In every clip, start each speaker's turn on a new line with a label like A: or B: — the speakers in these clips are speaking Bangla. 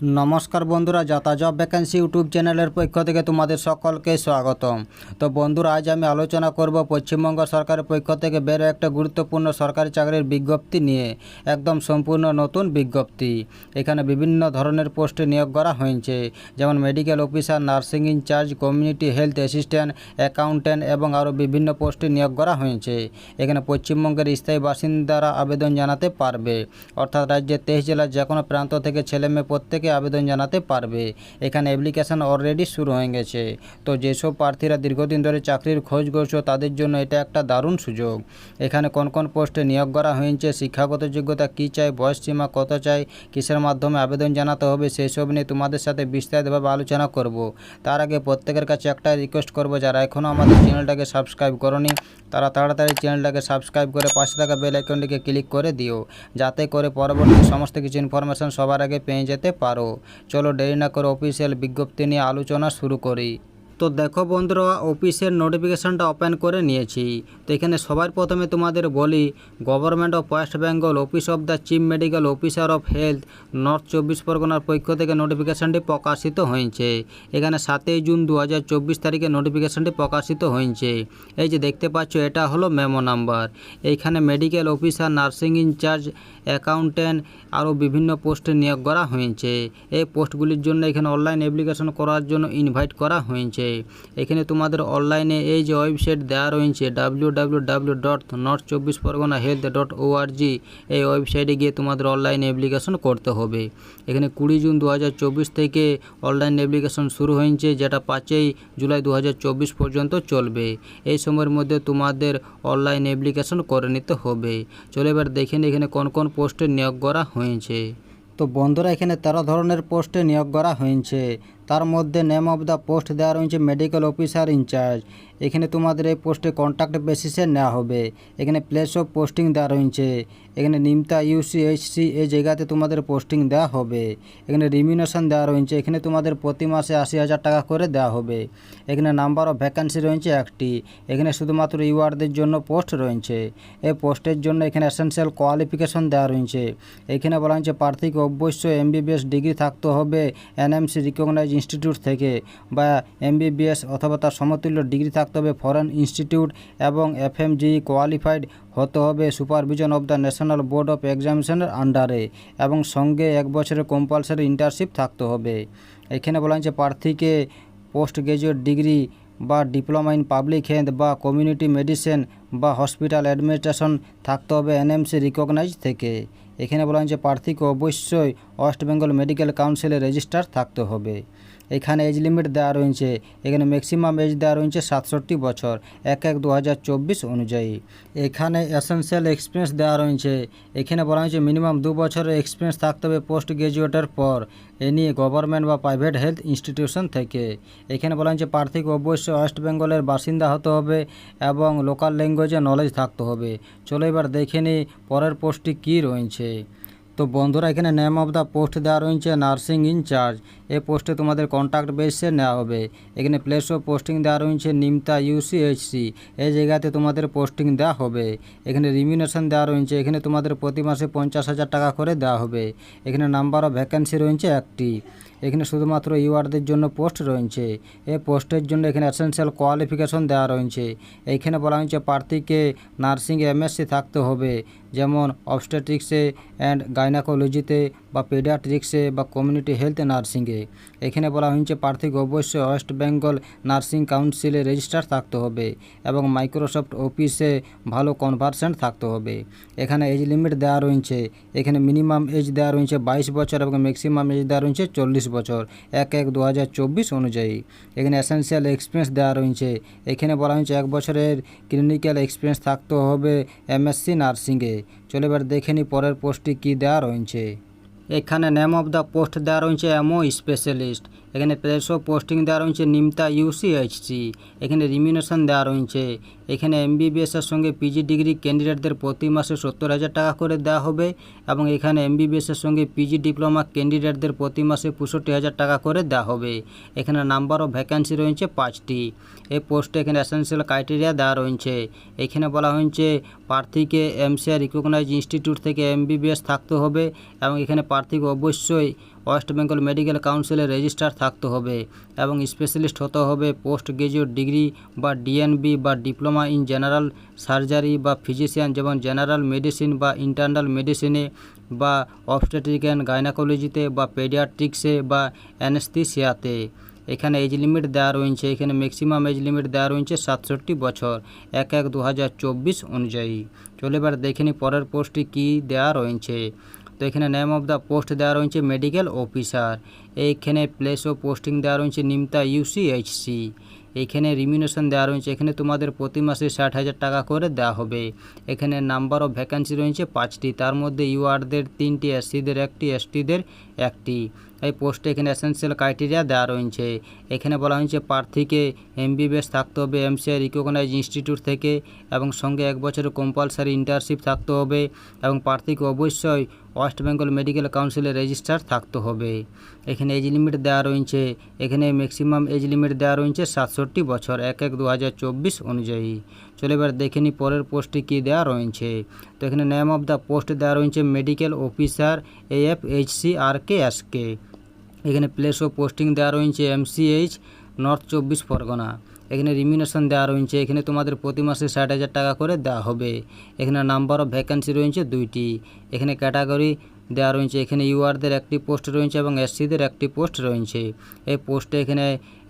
A: নমস্কার বন্ধুরা জব ভ্যাকেন্সি ইউটিউব চ্যানেলের পক্ষ থেকে তোমাদের সকলকে স্বাগতম। তো বন্ধুরা, আজ আমি আলোচনা করব পশ্চিমবঙ্গ সরকারের পক্ষ থেকে বেরো একটা গুরুত্বপূর্ণ সরকারি চাকরির বিজ্ঞপ্তি নিয়ে, একদম সম্পূর্ণ নতুন বিজ্ঞপ্তি। এখানে বিভিন্ন ধরনের পোস্টে নিয়োগ করা হয়েছে, যেমন medical officer nursing incharge community health assistant accountant এবং আরও বিভিন্ন পোস্টে নিয়োগ করা হয়েছে। এখানে পশ্চিমবঙ্গের স্থায়ী বাসিন্দারা আবেদন জানাতে পারবে। অর্থাৎ রাজ্যের তেইশ জেলার যে কোনো প্রান্ত থেকে ছেলে মেয়ে প্রত্যেকে আবেদন জানাতে পারবে। এখানে অ্যাপ্লিকেশন অলরেডি শুরু হয়ে গেছে। তো যেসব প্রার্থীরা দীর্ঘদিন ধরে চাকরির খোঁজ করছ, তাদের জন্য এটা একটা দারুণ সুযোগ। এখানে কোন কোন পোস্টে নিয়োগ করা হয়েছে, শিক্ষাগত যোগ্যতা কী চাই, বয়স সীমা কত চাই, কিসের মাধ্যমে আবেদন জানাতে হবে সেই সব নিয়ে তোমাদের সাথে বিস্তারিতভাবে আলোচনা করব। তার আগে প্রত্যেকের কাছে একটা রিকোয়েস্ট করব, যারা এখনও আমাদের চ্যানেলটাকে সাবস্ক্রাইব করনি, তারা তাড়াতাড়ি চ্যানেলটাকে সাবস্ক্রাইব করে পাশে থাকা বেল আইকনটিকে ক্লিক করে দিও। যাতে করে পরবর্তী সমস্ত কিছু ইনফরমেশন সবার আগে পেয়ে যেতে পারো। চলো দেরি না করে অফিসিয়াল বিজ্ঞপ্তি নিয়ে আলোচনা শুরু করি। তো দেখো বন্ধুরা অফিসের নোটিফিকেশানটা ওপেন করে নিয়েছি। তো এখানে সবার প্রথমে তোমাদের বলি government of West Bengal office of the chief medical officer of health North চব্বিশ পরগনার পক্ষ থেকে নোটিফিকেশানটি প্রকাশিত হয়েছে। এখানে সাতই জুন দু হাজার চব্বিশ তারিখে নোটিফিকেশানটি প্রকাশিত হয়েছে। এই যে দেখতে পাচ্ছ, এটা হলো মেমো নাম্বার এইখানে medical officer nursing incharge accountant আরও বিভিন্ন পোস্টে নিয়োগ করা হয়েছে। এই পোস্টগুলির জন্য এখানে অনলাইন অ্যাপ্লিকেশন করার জন্য ইনভাইট করা হয়েছে। এখানে তোমাদের অনলাইনে এই যে ওয়েবসাইট দেওয়া রয়েছে W W W dot North চব্বিশ পরগনা হেলথ ডট ওআরজি এই ওয়েবসাইটে গিয়ে তোমাদের অনলাইন অ্যাপ্লিকেশন করতে হবে। এখানে কুড়ি জুন দু হাজার চব্বিশ থেকে অনলাইন অ্যাপ্লিকেশন শুরু হয়েছে, যেটা পাঁচই জুলাই দু হাজার চব্বিশ পর্যন্ত চলবে। এই সময়ের মধ্যে তোমাদের অনলাইন অ্যাপ্লিকেশন করে নিতে হবে। চলে এবার দেখে এখানে কোন কোন পোস্টে নিয়োগ করা হয়েছে। তো বন্ধুরা, এখানে তেরো ধরনের পোস্টে নিয়োগ করা হয়েছে। তার মধ্যে নেম অফ দ্য পোস্ট দেওয়া রয়েছে মেডিকেল অফিসার ইনচার্জ এখানে তোমাদের এই পোস্টে কন্ট্যাক্ট বেসিসে নেওয়া হবে। এখানে প্লেস অফ পোস্টিং দেওয়া রয়েছে। এখানে নিমতা ইউসিএইচসি এই জায়গাতে তোমাদের পোস্টিং দেওয়া হবে। এখানে রিমিনেশন দেওয়া রয়েছে। এখানে তোমাদের প্রতি মাসে আশি হাজার টাকা করে দেওয়া হবে। এখানে নাম্বার অফ ভ্যাকান্সি রয়েছে একটি। এখানে শুধুমাত্র ইউআরদের জন্য পোস্ট রয়েছে। এই পোস্টের জন্য এখানে এসেন্সিয়াল কোয়ালিফিকেশন দেওয়া রয়েছে। এখানে বলা হয়েছে প্রার্থীকে অবশ্যই এমবিবিএস ডিগ্রি থাকতে হবে এনএমসি রিকগনাইজ ইনস্টিটিউট থেকে, বা এমবিবিএস অথবা তার সমতুল্য ডিগ্রি থাকতে হবে ফরেন ইনস্টিটিউট এবং এফএমজি কোয়ালিফাইড হতে হবে supervision of the national board of এক্সামিনেশনের আন্ডারে এবং সঙ্গে এক বছরের কম্পালসারি ইন্টার্নশিপ থাকতে হবে। এখানে বলা হয়েছে প্রার্থীকে পোস্ট গ্রাজুয়েট ডিগ্রি বা ডিপ্লোমা ইন পাবলিক হেলথ বা কমিউনিটি মেডিসিন বা হসপিটাল অ্যাডমিনিস্ট্রেশন থাকতে হবে এনএমসি রিকগনাইজ থেকে। এখানে বলা হয়েছে প্রার্থীকে অবশ্যই ওয়েস্ট বেঙ্গল মেডিকেল কাউন্সিলে রেজিস্টার থাকতে হবে। এখানে এজ লিমিট দেওয়া রয়েছে। এখানে ম্যাক্সিমাম এজ দেওয়া রয়েছে সাতষট্টি বছর, এক এক দু অনুযায়ী। এখানে এসেন্সিয়াল এক্সপিরিয়েন্স দেওয়া রয়েছে। এখানে বলা হয়েছে মিনিমাম দু বছরের এক্সপিরিয়েন্স থাকতে হবে পোস্ট গ্রাজুয়েটের পর, এ নিয়ে গভর্নমেন্ট বা প্রাইভেট হেলথ ইনস্টিটিউশন থেকে। এখানে বলা হয়েছে প্রার্থীকে অবশ্যই ওয়েস্ট বেঙ্গলের বাসিন্দা হতে হবে এবং লোকাল ল্যাঙ্গুয়েজে নলেজ থাকতে হবে। চলো এবার দেখে নিই পরের পোস্টটি কী রয়েছে। তো বন্ধুরা, এখানে নেম অফ দ্য পোস্ট দেওয়া রয়েছে নার্সিং ইনচার্জ এই পোস্টে তোমাদের কন্ট্যাক্ট বেসে নেওয়া হবে। এখানে প্লেস অফ পোস্টিং দেওয়া রয়েছে, নিমতা ইউসিএইচসি এই জায়গাতে তোমাদের পোস্টিং দেওয়া হবে। এখানে রিমিনেশন দেওয়া রয়েছে, এখানে তোমাদের প্রতি মাসে পঞ্চাশ হাজার টাকা করে দেওয়া হবে। এখানে নাম্বার অফ ভ্যাকেন্সি রয়েছে একটি। এখানে শুধুমাত্র ইউআরদের জন্য পোস্ট রয়েছে। এই পোস্টের জন্য এখানে অ্যাসেন্সিয়াল কোয়ালিফিকেশন দেওয়া রয়েছে। এইখানে বলা হয়েছে, প্রার্থীকে নার্সিং এমএসসি থাকতে হবে। যেমন অবস্টেট্রিক্সে অ্যান্ড গাইনাকোলজিতে বা পেডিয়াট্রিক্সে বা কমিউনিটি হেলথ নার্সিংয়ে। এখানে বলা হয়েছে, প্রার্থীকে অবশ্যই ওয়েস্ট বেঙ্গল নার্সিং কাউন্সিলে রেজিস্টার থাকতে হবে এবং মাইক্রোসফট অফিসে ভালো কনভারসেন্ট থাকতে হবে। এখানে এজ লিমিট দেওয়া রয়েছে। এখানে মিনিমাম এজ দেওয়া রয়েছে বাইশ বছর এবং ম্যাক্সিমাম এজ দেওয়া রয়েছে চল্লিশ বছর। এক এক দু অনুযায়ী। এখানে এসেন্সিয়াল এক্সপিরিয়েন্স দেওয়া রয়েছে। এখানে বলা হয়েছে, এক বছরের ক্লিনিক্যাল এক্সপিরিয়েন্স থাকতে হবে এমএসসি নার্সিংয়ে। চলে এবার দেখে নিই পরের পোস্টটি কী দেওয়া রয়েছে। এখানে নেম অফ দ্য পোস্ট দেওয়া রয়েছে এমও স্পেশালিস্ট এখানে প্লেস অফ পোস্টিং দেওয়া রয়েছে, নিমতা ইউসিএইচসি এখানে রিমিনেশন দেওয়া রয়েছে। এখানে এমবিবিএসের সঙ্গে পিজি ডিগ্রি ক্যান্ডিডেটদের প্রতি মাসে সত্তর হাজার টাকা করে দেওয়া হবে এবং এখানে এমবিবিএসের সঙ্গে পিজি ডিপ্লোমা ক্যান্ডিডেটদের প্রতি মাসে পঁয়ষট্টি হাজার টাকা করে দেওয়া হবে। এখানে নাম্বার অফ ভ্যাকান্সি রয়েছে পাঁচটি। এই পোস্টে এখানে এসেন্সিয়াল ক্রাইটেরিয়া দেওয়া রয়েছে। এখানে বলা হয়েছে, প্রার্থীকে এমসিআর রিকগনাইজ ইনস্টিটিউট থেকে এমবিবিএস থাকতে হবে এবং এখানে প্রার্থীকে অবশ্যই ওয়েস্ট বেঙ্গল মেডিকেল কাউন্সিলের রেজিস্ট্রার থাকতে হবে এবং স্পেশালিস্ট হতে হবে পোস্ট গ্রাজুয়েট ডিগ্রি বা ডিএনবি বা ডিপ্লোমা ইন জেনারেল সার্জারি বা ফিজিশিয়ান যেমন জেনারেল মেডিসিন বা ইন্টারনাল মেডিসিনে বা অবস্টেট্রিক অ্যান্ড গাইনাকোলজিতে বা পেডিয়াট্রিক্সে বা অ্যানেস্থিসিয়াতে। এখানে এজ লিমিট দেওয়া রয়েছে, এখানে ম্যাক্সিমাম এজ লিমিট দেওয়া রয়েছে সাতষট্টি বছর, এক এক দু অনুযায়ী। চলে এবার দেখে পরের পোস্টটি কী দেওয়া রয়েছে। তো এখানে নেম অফ দ্য পোস্ট দেওয়া রয়েছে মেডিকেল অফিসার এইখানে প্লেস ও পোস্টিং দেওয়া রয়েছে নিমতা ইউসিএইচসি এখানে রিমিনেশন দেওয়া রয়েছে, এখানে তোমাদের প্রতি মাসে ষাট হাজার টাকা করে দেওয়া হবে। এখানে নাম্বার অফ ভ্যাকান্সি রয়েছে পাঁচটি, তার মধ্যে ইউআরদের তিনটি এসসিদের একটি এসটিদের একটি। এই পোস্টে এখানে এসেন্সিয়াল ক্রাইটেরিয়া দেওয়া রয়েছে। এখানে বলা হয়েছে প্রার্থীকে এমবিবিএস থাকতে হবে এমসিআই রিকগনাইজ ইনস্টিটিউট থেকে এবং সঙ্গে এক বছরের কম্পালসারি ইন্টার্নশিপ থাকতে হবে এবং প্রার্থীকে অবশ্যই ওয়েস্ট বেঙ্গল মেডিকেল কাউন্সিলের রেজিস্ট্রার থাকতে হবে। এখানে এজ লিমিট দেওয়া রয়েছে। এখানে ম্যাক্সিমাম এজ লিমিট দেওয়া রয়েছে সাতষট্টি বছর, এক এক দু অনুযায়ী। চলে এবার দেখে নিই পরের পোস্টটি কী দেওয়া রয়েছে। তো এখানে নেম অফ দ্য পোস্ট দেওয়া রয়েছে medical officer AF HC R K S K এখানে প্লেস অফ পোস্টিং দেওয়া রয়েছে এমসিএইচ নর্থ চব্বিশ পরগনা। এখানে রিমিনেশন দেওয়া রয়েছে। এখানে তোমাদের প্রতি মাসে ষাট হাজার টাকা করে দেওয়া হবে। এখানে নাম্বার অফ ভ্যাকেন্সি রয়েছে দুইটি। এখানে ক্যাটাগরি দেওয়া রয়েছে। এখানে ইউআরদের একটি পোস্ট রয়েছে এবং এসসিদের একটি পোস্ট রয়েছে। এই পোস্টে এখানে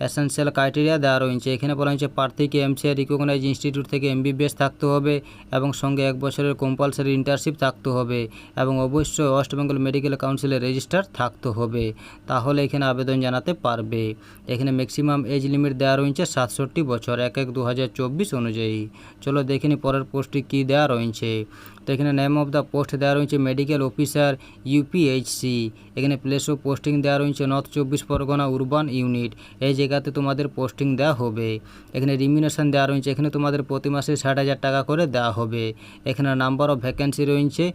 A: এসেন্সিয়াল ক্রাইটেরিয়া দেওয়া রয়েছে। এখানে বলা হয়েছে, প্রার্থীকে এমসিআই রিকগনাইজ ইনস্টিটিউট থেকে এমবিবিএস থাকতে হবে এবং সঙ্গে এক বছরের কম্পালসারি ইন্টার্নশিপ থাকতে হবে এবং অবশ্যই ওয়েস্ট বেঙ্গল মেডিকেল কাউন্সিলের রেজিস্টার থাকতে হবে। তাহলে এখানে আবেদন জানাতে পারবে। এখানে ম্যাক্সিমাম এজ লিমিট দেওয়া রয়েছে সাতষট্টি বছর, এক এক দু অনুযায়ী। চলো দেখে নিই পরের পোস্টটি কী দেওয়া রয়েছে। তো এখানে নেম অফ দ্য পোস্ট দেওয়া রয়েছে মেডিকেল অফিসার ইউপিএইচসি এখানে প্লেস অফ পোস্টিং দেওয়া রয়েছে নর্থ চব্বিশ পরগনা উরবান ইউনিট এই জায়গাতে তোমাদের পোস্টিং দেওয়া হবে। এখানে রিমিনেশন দেওয়া রয়েছে। এখানে তোমাদের প্রতি মাসে ষাট হাজার টাকা করে দেওয়া হবে। এখানে নাম্বার অফ ভ্যাকেন্সি রয়েছে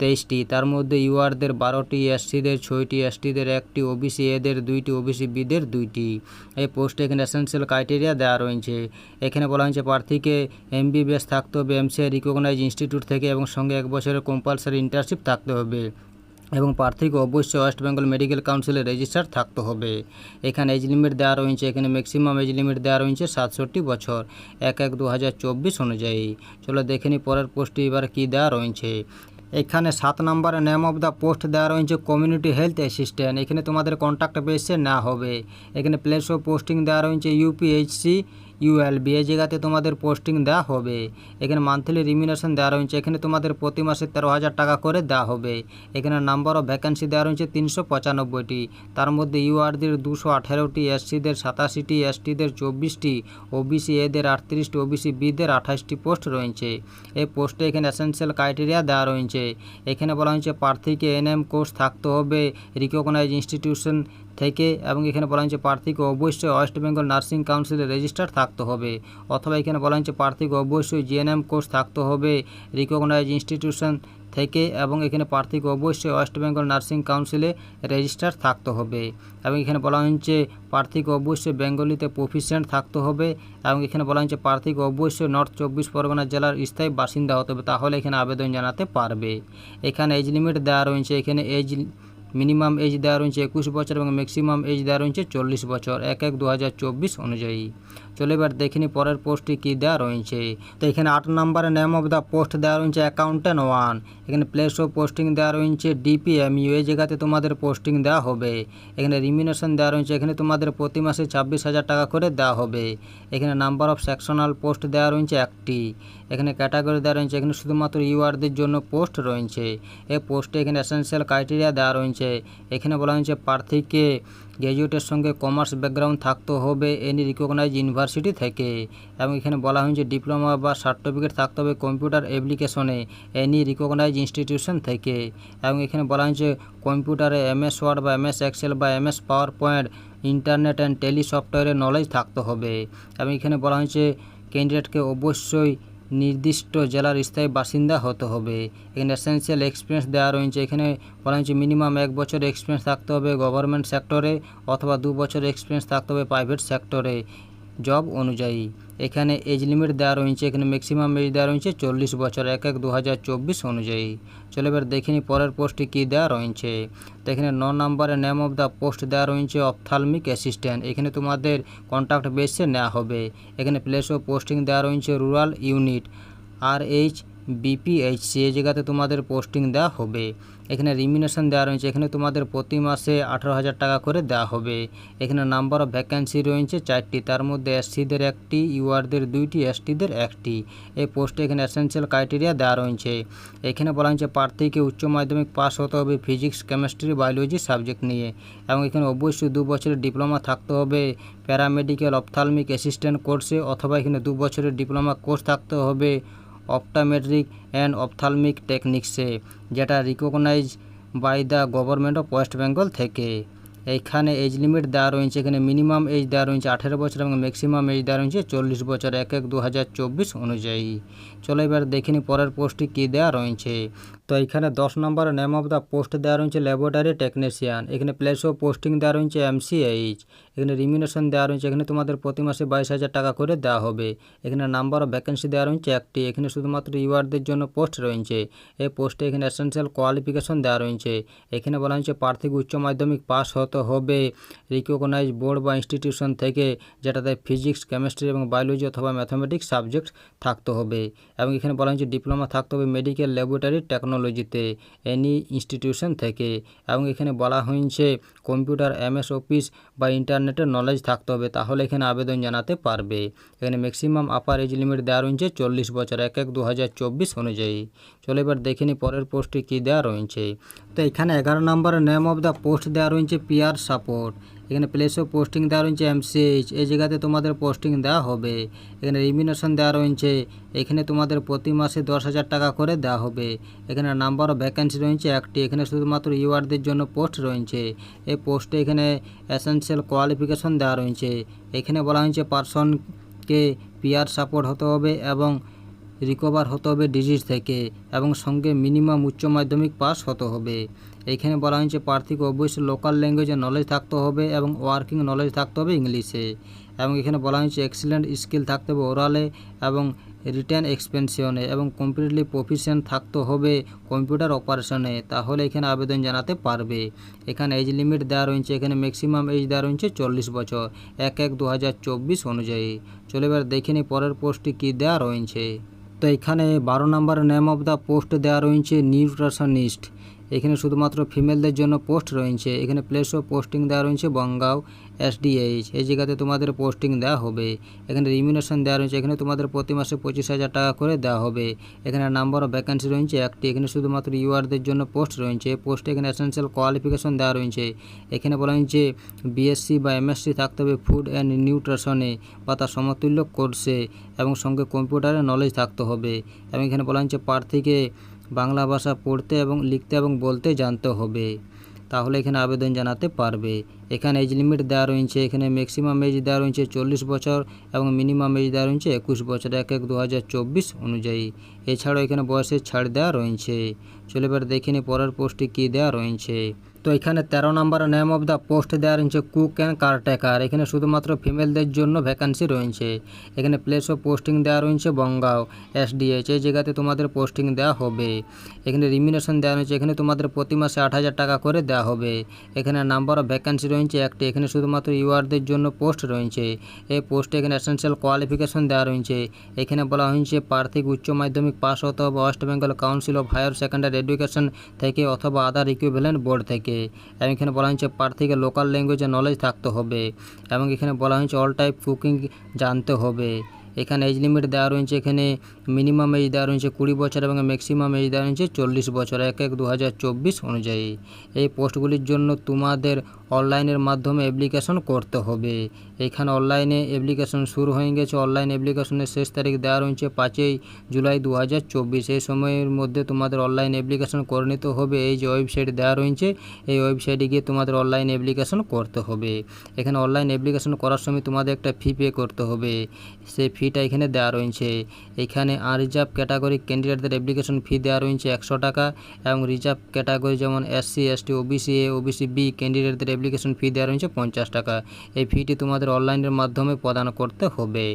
A: তেইশটি। তার মধ্যে ইউআরদের বারোটি এসসিদের ছয়টি এসটিদের একটি ওবিসি এদের দুইটি ওবিসি বিদের দুইটি। এই পোস্টে এখানে এসেন্সিয়াল ক্রাইটেরিয়া দেওয়া রয়েছে। এখানে বলা হয়েছে প্রার্থীকে এমবিবিএস থাকতে হবে। এমসিআই রিকগনাইজ ইনস্টিটিউট থেকে এবং সঙ্গে এক বছরের কম্পালসারি ইন্টার্নশিপ থাকতে হবে। এবং প্রার্থীকে অবশ্যই ওয়েস্ট বেঙ্গল মেডিকেল কাউন্সিলের রেজিস্টার থাকতে হবে। এখানে এজ লিমিট দেওয়া রয়েছে, এখানে ম্যাক্সিমাম এজ লিমিট দেওয়া রয়েছে সাতষট্টি বছর, এক এক দু অনুযায়ী। চলো দেখে নিই পরের পোস্টে এবার কী দেওয়া রয়েছে। এখানে সাত নম্বরে নেম অফ দ্য পোস্ট দেওয়া রয়েছে কমিউনিটি হেলথ অ্যাসিস্ট্যান্ট এখানে তোমাদের কন্ট্যাক্ট বেসে না হবে। এখানে প্লেস অফ পোস্টিং দেওয়া রয়েছে ইউপিএইচসি ইউএলবি এই জায়গাতে তোমাদের পোস্টিং দেওয়া হবে। এখানে মান্থলি রিমিনেশন দেওয়া রয়েছে। এখানে তোমাদের প্রতি মাসে তেরো হাজার টাকা করে দেওয়া হবে। এখানে নাম্বার অফ ভ্যাকান্সি দেওয়া রয়েছে তিনশো পঁচানব্বইটি। তার মধ্যে ইউআরদের দুশো আঠেরোটি এসসিদের সাতাশিটি এসটিদের চব্বিশটি ওবিসি এদের আটত্রিশটি ওবিসি বিদের আঠাশটি পোস্ট রয়েছে। এই পোস্টে এখানে এসেন্সিয়াল ক্রাইটেরিয়া দেওয়া রয়েছে। এখানে বলা হয়েছে, প্রার্থীকে এনএম কোর্স থাকতে হবে রিকগনাইজ ইনস্টিটিউশন থেকে এবং এখানে বলা হয়েছে প্রার্থীকে অবশ্যই ওয়েস্ট বেঙ্গল নার্সিং কাউন্সিলে রেজিস্টার থাকতে হবে। অথবা এখানে বলা হয়েছে প্রার্থীকে অবশ্যই জিএনএম কোর্স থাকতে হবে রিকগনাইজ ইনস্টিটিউশন থেকে এবং এখানে প্রার্থীকে অবশ্যই ওয়েস্ট বেঙ্গল নার্সিং কাউন্সিলে রেজিস্টার থাকতে হবে। এবং এখানে বলা হয়েছে প্রার্থীকে অবশ্যই বেঙ্গলিতে প্রফিসিয়েন্ট থাকতে হবে এবং এখানে বলা হয়েছে প্রার্থীকে অবশ্যই নর্থ চব্বিশ পরগনা জেলার স্থায়ী বাসিন্দা হতে হবে। তাহলে এখানে আবেদন জানাতে পারবে। এখানে এজ লিমিট দেওয়া রয়েছে। এখানে এজ মিনিমাম এজ দেওয়া রয়েছে একুশ বছর এবং ম্যাক্সিমাম এজ দেওয়া রয়েছে চল্লিশ বছর, এক এক দু অনুযায়ী। চলে এবার দেখিনি পরের পোস্টটি কী দেওয়া রয়েছে। তো এখানে আট নম্বরে নেম অফ দ্য পোস্ট দেওয়া রয়েছে অ্যাকাউন্টেন্ট ওয়ান এখানে প্লেস অফ পোস্টিং দেওয়া রয়েছে ডিপিএমইউ এই জায়গাতে তোমাদের পোস্টিং দেওয়া হবে। এখানে রিমিনেশন দেওয়া রয়েছে, এখানে তোমাদের প্রতি মাসে ছাব্বিশ হাজার টাকা করে দেওয়া হবে। এখানে নাম্বার অফ সেকশনাল পোস্ট দেওয়া রয়েছে একটি। এখানে ক্যাটাগরি দেওয়া রয়েছে, এখানে শুধুমাত্র ইউআরদের জন্য পোস্ট রয়েছে। এই পোস্টে এখানে এসেন্সিয়াল ক্রাইটেরিয়া দেওয়া রয়েছে। এখানে বলা হয়েছে প্রার্থীকে গ্র্যাজুয়েটের সঙ্গে কমার্স ব্যাকগ্রাউন্ড থাকতে হবে এনি রিকগনাইজ ইউনিভার্সিটি থেকে। এবং এখানে বলা হয়েছে ডিপ্লোমা বা সার্টিফিকেট থাকতে হবে কম্পিউটার অ্যাপ্লিকেশনে এনি রিকগনাইজ ইনস্টিটিউশন থেকে। এবং এখানে বলা হয়েছে কম্পিউটারে এমএস ওয়ার্ড বা এমএস এক্সেল বা MS PowerPoint internet and Tally সফটওয়্যারের নলেজ থাকতে হবে। এবং এখানে বলা হয়েছে ক্যান্ডিডেটকে অবশ্যই নির্দিষ্ট জেলার স্থায়ী বাসিন্দা হতে হবে। এখানে এসেন্সিয়াল এক্সপিরিয়েন্স দেওয়া রয়েছে। এখানে বলা হয়েছে মিনিমাম এক বছর এক্সপিরিয়েন্স থাকতে হবে গভর্নমেন্ট সেক্টরে অথবা দু বছর এক্সপিরিয়েন্স থাকতে হবে প্রাইভেট সেক্টরে জব অনুযায়ী। এখানে এজ লিমিট দেওয়া রয়েছে, এখানে ম্যাক্সিমাম এজ দেওয়া রয়েছে চল্লিশ বছর, এক এক দু অনুযায়ী। চলো এবার দেখিনি পরের পোস্টে কী দেওয়া রয়েছে। তো এখানে ন নম্বরে নেম অফ দ্য পোস্ট দেওয়া রয়েছে অপথালমিক অ্যাসিস্ট্যান্ট এখানে তোমাদের কন্ট্যাক্ট বেসে নেওয়া হবে। এখানে প্লেস অফ পোস্টিং দেওয়া রয়েছে rural unit R H BPHC এই জায়গাতে তোমাদের পোস্টিং দেওয়া হবে। এখানে রিমিনেশন দেওয়া রয়েছে। এখানে তোমাদের প্রতি মাসে আঠারো হাজার টাকা করে দেওয়া হবে। এখানে নাম্বার অফ ভ্যাকেন্সি রয়েছে চারটি। তার মধ্যে এসসিদের একটি ইউআরদের দুইটি এসটিদের একটি। এই পোস্টে এখানে এসেন্সিয়াল ক্রাইটেরিয়া দেওয়া রয়েছে। এখানে বলা হয়েছে প্রার্থীকে উচ্চ মাধ্যমিক পাস হতে হবে ফিজিক্স কেমিস্ট্রি বায়োলজি সাবজেক্ট নিয়ে। এবং এখানে অবশ্যই দু বছরের ডিপ্লোমা থাকতে হবে। প্যারামেডিক্যাল অপথালমিক অ্যাসিস্ট্যান্ট কোর্সে অথবা এখানে দু বছরের ডিপ্লোমা কোর্স থাকতে হবে। অপটামেট্রিক অ্যান্ড অপথালমিক টেকনিক্সে, যেটা recognise by the government of West Bengal থেকে। এইখানে এজ লিমিট দেওয়া রয়েছে, এখানে মিনিমাম এজ দেওয়া রয়েছে আঠেরো বছর এবং ম্যাক্সিমাম এজ দেওয়া রয়েছে চল্লিশ বছর, এক এক দু অনুযায়ী। চলো এবার দেখিনি পরের পোস্টটি কী দেওয়া রয়েছে। তো এখানে দশ নম্বরের নেম অফ দ্য পোস্ট দেওয়া রয়েছে ল্যাবরেটরি টেকনিশিয়ান এখানে প্লেস অফ পোস্টিং দেওয়া রয়েছে এমসিএইচ এখানে রিমিনেশন দেওয়া রয়েছে, এখানে তোমাদের প্রতি মাসে বাইশ হাজার টাকা করে দেওয়া হবে। এখানে নাম্বার অফ ভ্যাকেন্সি দেওয়া রয়েছে একটি, এখানে শুধুমাত্র ইউআরদের জন্য পোস্ট রয়েছে। এই পোস্টে এখানে এসেন্সিয়াল কোয়ালিফিকেশন দেওয়া রয়েছে। এখানে বলা হয়েছে প্রার্থীকে উচ্চ মাধ্যমিক পাস হতে হবে। রিকগনাইজ বোর্ড বা ইনস্টিটিউশন থেকে যেটাতে ফিজিক্স কেমিস্ট্রি এবং বায়োলজি অথবা ম্যাথামেটিক্স সাবজেক্ট থাকতে হবে। এবং এখানে বলা হয়েছে ডিপ্লোমা থাকতে হবে মেডিকেল ল্যাবরেটারি ল্যাবরেটরি টেকনোলজিতে এনি ইনস্টিটিউশন থেকে এবং এখানে বলা হয়েছে কম্পিউটার এমএস অফিস বা ইন্টারনেটের নলেজ থাকতে হবে, তাহলে এখানে আবেদন জানাতে পারবে। এখানে ম্যাক্সিমাম আপার এজ লিমিট দেওয়া রয়েছে চল্লিশ বছর, এক এক দু অনুযায়ী। চলো এবার দেখে নিই পরের পোস্টে কী দেওয়া রয়েছে। তো এখানে এগারো নম্বরের নেম অফ দ্য পোস্ট দেওয়া রয়েছে পিআর সাপোর্ট এখানে প্লেস অফ পোস্টিং দেওয়া রয়েছে এমসিএইচ এই জায়গাতে তোমাদের পোস্টিং দেওয়া হবে। এখানে রিমিনেশন দেওয়া রয়েছে, এখানে তোমাদের প্রতি মাসে দশ হাজার টাকা করে দেওয়া হবে। এখানে নাম্বার অফ ভ্যাকেন্সি রয়েছে একটি, এখানে শুধুমাত্র ইউআরদের জন্য পোস্ট রয়েছে। এই পোস্টে এখানে এসেন্সিয়াল কোয়ালিফিকেশন দেওয়া রয়েছে। এখানে বলা হয়েছে পার্সনকে পিআর সাপোর্ট হতে হবে এবং রিকভার হতে হবে ডিজিজ থেকে এবং সঙ্গে মিনিমাম উচ্চ মাধ্যমিক পাস হতে হবে। এইখানে বলা হয়েছে প্রার্থীকে অবশ্যই লোকাল ল্যাঙ্গুয়েজে নলেজ থাকতে হবে এবং ওয়ার্কিং নলেজ থাকতে হবে ইংলিশে। এবং এখানে বলা হয়েছে এক্সিলেন্ট স্কিল থাকতে হবে ওরালে এবং রিটার্ন এক্সপেনশনে এবং কমপ্লিটলি প্রফিসিয়েন্ট থাকতে হবে কম্পিউটার অপারেশনে তাহলে এখানে আবেদন জানাতে পারবে। এখানে এজ লিমিট দেওয়া রয়েছে, এখানে ম্যাক্সিমাম এজ দেওয়া রয়েছে চল্লিশ বছর, এক এক দু অনুযায়ী। চলে এবার দেখে নিই পরের পোস্টটি কী দেওয়া রয়েছে। তো এখানে বারো number name of the post দেওয়া রয়েছে নিউট্রিশনিস্ট এখানে শুধুমাত্র ফিমেলদের জন্য পোস্ট রয়েছে। এখানে প্লেস অফ পোস্টিং দেওয়া রয়েছে বঙ্গাও এসডিএইচ এই জায়গাতে তোমাদের পোস্টিং দেওয়া হবে। এখানে রিমিনেশন দেওয়া রয়েছে। এখানে তোমাদের প্রতি মাসে পঁচিশ হাজার টাকা করে দেওয়া হবে। এখানে নাম্বার অফ ভ্যাকেন্সি রয়েছে একটি। এখানে শুধুমাত্র ইউআরদের জন্য পোস্ট রয়েছে। পোস্টে এখানে এসেন্সিয়াল কোয়ালিফিকেশন দেওয়া রয়েছে। এখানে বলা হয়েছে বিএসসি বা এমএসসি থাকতে হবে ফুড অ্যান্ড নিউট্রিশনে বা তার সমতুল্য কোর্সে এবং সঙ্গে কম্পিউটারের নলেজ থাকতে হবে। এবং এখানে বলা হয়েছে প্রার্থীকে বাংলা ভাষা পড়তে এবং লিখতে এবং বলতে জানতে হবে। তাহলে এখানে আবেদন জানাতে পারবে। এখানে এজ লিমিট দেওয়া রয়েছে, এখানে ম্যাক্সিমাম এজ দেওয়া রয়েছে চল্লিশ বছর এবং মিনিমাম এজ দেওয়া রয়েছে একুশ বছর, এক এক দু অনুযায়ী। এছাড়াও এখানে বয়সের ছাড় দেওয়া রয়েছে। চলে এবার দেখিনি পরের পোস্টটি কী দেওয়া রয়েছে। তো এখানে তেরো number name of the post দেওয়া রয়েছে কুক অ্যান্ড কারটেকার এখানে শুধুমাত্র ফিমেলদের জন্য ভ্যাকান্সি রয়েছে। এখানে প্লেস অফ পোস্টিং দেওয়া রয়েছে বঙ্গাও এসডিএইচ এই জায়গাতে তোমাদের পোস্টিং দেওয়া হবে। এখানে রিমিনেশন দেওয়া রয়েছে, এখানে তোমাদের প্রতি মাসে আট হাজার টাকা করে দেওয়া হবে। এখানে নাম্বার অফ ভ্যাকান্সি রয়েছে একটি, এখানে শুধুমাত্র ইউআরদের জন্য পোস্ট রয়েছে। এই পোস্টে এখানে এসেন্সিয়াল কোয়ালিফিকেশন দেওয়া রয়েছে। এখানে বলা হয়েছে প্রার্থিক উচ্চ মাধ্যমিক পাস হতে হবে West Bengal council of higher secondary education থেকে অথবা আদার ইকুইভ্যালেন্ট বোর্ড থেকে। এবং এখানে বলা হয়েছে প্রার্থীকে লোকাল ল্যাঙ্গুয়েজে নলেজ থাকতে হবে এবং এখানে বলা হয়েছে অল টাইপ কুকিং জানতে হবে। এখানে এজ লিমিট দেওয়া রয়েছে, এখানে মিনিমাম এজ দেওয়া রয়েছে কুড়ি বছর এবং ম্যাক্সিমাম এজ দেওয়া রয়েছে চল্লিশ বছর, এক এক দু অনুযায়ী। এই পোস্টগুলির জন্য তোমাদের অনলাইনের মাধ্যমে অ্যাপ্লিকেশন করতে হবে। এখানে অনলাইনে অ্যাপ্লিকেশন শুরু হয়ে গেছে অনলাইন অ্যাপ্লিকেশনের শেষ তারিখ দেওয়া রয়েছে পাঁচই জুলাই দু হাজার চব্বিশ। এই সময়ের মধ্যে তোমাদের অনলাইন অ্যাপ্লিকেশন করে নিতে হবে। এই যে ওয়েবসাইট দেওয়া রয়েছে, এই ওয়েবসাইটে গিয়ে তোমাদের অনলাইন অ্যাপ্লিকেশন করতে হবে। এখানে অনলাইন অ্যাপ্লিকেশন করার সময় তোমাদের একটা ফি পে করতে হবে। সেই ফিটা এখানে দেওয়া রয়েছে। এখানে আনরিজার্ভ ক্যাটাগরি ক্যান্ডিডেটদের অ্যাপ্লিকেশন ফি দেওয়া রয়েছে একশো টাকা এবং রিজার্ভ ক্যাটাগরি যেমন SC ST OBC A OBC B ক্যান্ডিডেটদের application fee দেওয়া রয়েছে পঞ্চাশ টাকা। এই ফিটি তোমাদের অনলাইনের মাধ্যমে প্রদান করতে হবে।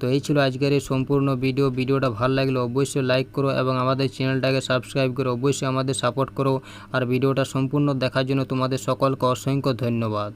A: তো এই ছিল আজকের এই সম্পূর্ণ ভিডিও ভিডিওটা ভালো লাগলে অবশ্যই লাইক করো এবং আমাদের চ্যানেলটাকে সাবস্ক্রাইব করো অবশ্যই আমাদের সাপোর্ট করো। আর ভিডিওটা সম্পূর্ণ দেখার জন্য তোমাদের সকলকে অসংখ্য ধন্যবাদ।